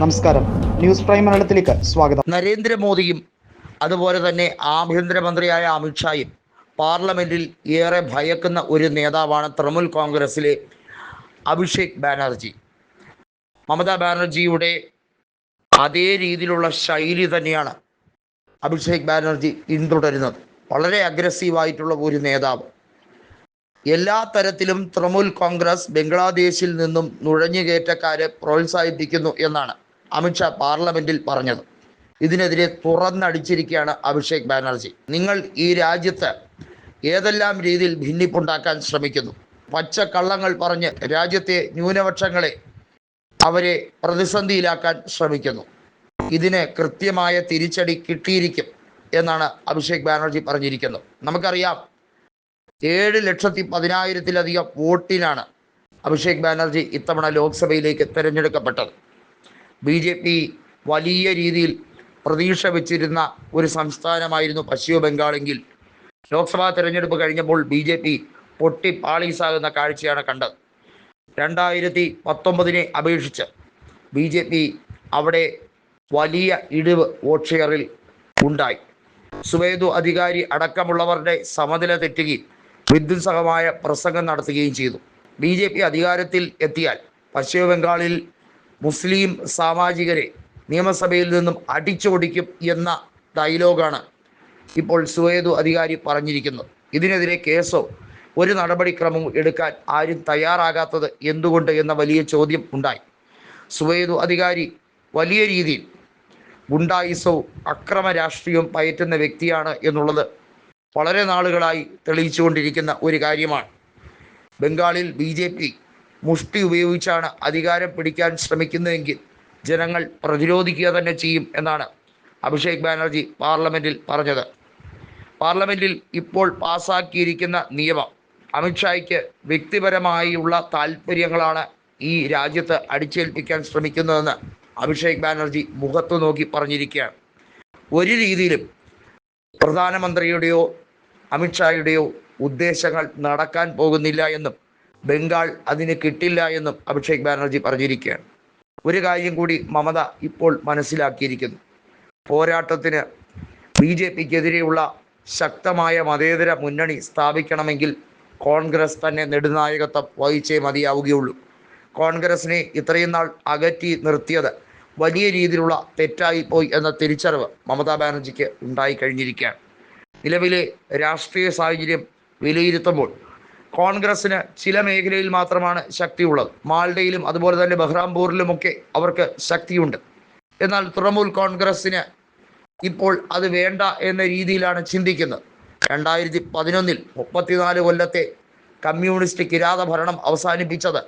നമസ്കാരം. News prime മലയാളത്തിലേക്ക് സ്വാഗതം. നരേന്ദ്രമോദിയും അതുപോലെ തന്നെ ആഭ്യന്തരമന്ത്രിയായ അമിത്ഷായും പാർലമെന്റിൽ ഏറെ ഭയക്കുന്ന ഒരു നേതാവാണ് തൃണമൂൽ കോൺഗ്രസിലെ അഭിഷേക് ബാനർജി. മമതാ ബാനർജിയുടെ അതേ രീതിയിലുള്ള ശൈലി തന്നെയാണ് അഭിഷേക് ബാനർജി പിന്തുടരുന്നത്. വളരെ അഗ്രസീവായിട്ടുള്ള ഒരു നേതാവ്. എല്ലാ തരത്തിലും തൃണമൂൽ കോൺഗ്രസ് ബംഗ്ലാദേശിൽ നിന്നും നുഴഞ്ഞുകയറ്റക്കാരെ പ്രോത്സാഹിപ്പിക്കുന്നു എന്നാണ്. അമിത്ഷാ പാർലമെന്റിൽ പറഞ്ഞത്. ഇതിനെതിരെ തുറന്നടിച്ചിരിക്കുകയാണ് അഭിഷേക് ബാനർജി. നിങ്ങൾ ഈ രാജ്യത്ത് ഏതെല്ലാം രീതിയിൽ ഭിന്നിപ്പുണ്ടാക്കാൻ ശ്രമിക്കുന്നു? പച്ച കള്ളങ്ങൾ പറഞ്ഞ് രാജ്യത്തെ ന്യൂനപക്ഷങ്ങളെ അവരെ പ്രതിസന്ധിയിലാക്കാൻ ശ്രമിക്കുന്നു. ഇതിന് കൃത്യമായ തിരിച്ചടി കിട്ടിയിരിക്കും എന്നാണ് അഭിഷേക് ബാനർജി പറഞ്ഞിരിക്കുന്നത്. നമുക്കറിയാം ഏഴ് ലക്ഷത്തി പതിനായിരത്തിലധികം വോട്ടിനാണ് അഭിഷേക് ബാനർജി ഇത്തവണ ലോക്സഭയിലേക്ക് തിരഞ്ഞെടുക്കപ്പെട്ടത്. ബി ജെ പി വലിയ രീതിയിൽ പ്രതീക്ഷ വെച്ചിരുന്ന ഒരു സംസ്ഥാനമായിരുന്നു പശ്ചിമ ബംഗാളെങ്കിൽ ലോക്സഭാ തെരഞ്ഞെടുപ്പ് കഴിഞ്ഞപ്പോൾ ബി ജെ പി പൊട്ടി പാളീസാകുന്ന കാഴ്ചയാണ് കണ്ടത്. രണ്ടായിരത്തി പത്തൊമ്പതിനെ അപേക്ഷിച്ച് ബി ജെ പി അവിടെ വലിയ ഇടിവ് വോട്ട് ഷെയറിൽ ഉണ്ടായി. സുവേദു അധികാരി അടക്കമുള്ളവരുടെ സമനില തെറ്റുകയും വിദ്യുത്സഹമായ പ്രസംഗം നടത്തുകയും ചെയ്തു. ബി ജെ പി അധികാരത്തിൽ എത്തിയാൽ പശ്ചിമ ബംഗാളിൽ മുസ്ലിം സാമാജികരെ നിയമസഭയിൽ നിന്നും അടിച്ചോടിക്കും എന്ന ഡയലോഗാണ് ഇപ്പോൾ സുവേദു അധികാരി പറഞ്ഞിരിക്കുന്നത് ഇതിനെതിരെ കേസോ ഒരു നടപടിക്രമവും എടുക്കാൻ ആരും തയ്യാറാകാത്തത് എന്തുകൊണ്ട് എന്ന വലിയ ചോദ്യം ഉണ്ടായി. സുവേദു അധികാരി വലിയ രീതിയിൽ ഗുണ്ടായിസവും അക്രമ രാഷ്ട്രീയവും പയറ്റുന്ന വ്യക്തിയാണ് എന്നുള്ളത് വളരെ നാളുകളായി തെളിയിച്ചുകൊണ്ടിരിക്കുന്ന ഒരു കാര്യമാണ്. ബംഗാളിൽ ബി ജെ പി മുഷ്ടി ഉപയോഗിച്ചാണ് അധികാരം പിടിക്കാൻ ശ്രമിക്കുന്നതെങ്കിൽ ജനങ്ങൾ പ്രതിരോധിക്കുക തന്നെ ചെയ്യും എന്നാണ് അഭിഷേക് ബാനർജി പാർലമെന്റിൽ പറഞ്ഞത്. പാർലമെന്റിൽ ഇപ്പോൾ പാസാക്കിയിരിക്കുന്ന നിയമം അമിത്ഷായ്ക്ക് വ്യക്തിപരമായുള്ള താല്പര്യങ്ങളാണ് ഈ രാജ്യത്ത് അടിച്ചേൽപ്പിക്കാൻ ശ്രമിക്കുന്നതെന്ന് അഭിഷേക് ബാനർജി മുഖത്ത് നോക്കി പറഞ്ഞിരിക്കുകയാണ്. ഒരു രീതിയിലും പ്രധാനമന്ത്രിയുടെയോ അമിത്ഷായുടെയോ ഉദ്ദേശങ്ങൾ നടക്കാൻ പോകുന്നില്ല എന്നും ബംഗാൾ അതിന് കിട്ടില്ല എന്നും അഭിഷേക് ബാനർജി പറഞ്ഞിരിക്കുകയാണ്. ഒരു കാര്യം കൂടി മമത ഇപ്പോൾ മനസ്സിലാക്കിയിരിക്കുന്നു. പോരാട്ടത്തിന് ബി ജെ പിക്കെതിരെയുള്ള ശക്തമായ മതേതര മുന്നണി സ്ഥാപിക്കണമെങ്കിൽ കോൺഗ്രസ് തന്നെ നെടുനായകത്വം വഹിച്ചേ മതിയാവുകയുള്ളൂ. കോൺഗ്രസിനെ ഇത്രയും നാൾ അകറ്റി നിർത്തിയത് വലിയ രീതിയിലുള്ള തെറ്റായിപ്പോയി എന്ന തിരിച്ചറിവ് മമതാ ബാനർജിക്ക് ഉണ്ടായിക്കഴിഞ്ഞിരിക്കുകയാണ് നിലവിലെ രാഷ്ട്രീയ സാഹചര്യം വിലയിരുത്തുമ്പോൾ കോൺഗ്രസ്സിന് ചില മേഖലയിൽ മാത്രമാണ് ശക്തിയുള്ളത്. മാൾഡയിലും അതുപോലെ തന്നെ ബഹ്റാംപൂരിലുമൊക്കെ അവർക്ക് ശക്തിയുണ്ട്. എന്നാൽ തൃണമൂൽ കോൺഗ്രസ്സിന് ഇപ്പോൾ അത് വേണ്ട എന്ന രീതിയിലാണ് ചിന്തിക്കുന്നത്. രണ്ടായിരത്തി പതിനൊന്നിൽ മുപ്പത്തിനാല് കൊല്ലത്തെ കമ്മ്യൂണിസ്റ്റ് കിരാത ഭരണം അവസാനിപ്പിച്ചത്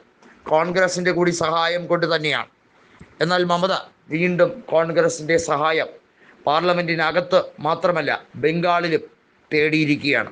കോൺഗ്രസിന്റെ കൂടി സഹായം കൊണ്ട് തന്നെയാണ്. എന്നാൽ മമത വീണ്ടും കോൺഗ്രസിന്റെ സഹായം പാർലമെന്റിനകത്ത് മാത്രമല്ല ബംഗാളിലും തേടിയിരിക്കുകയാണ്.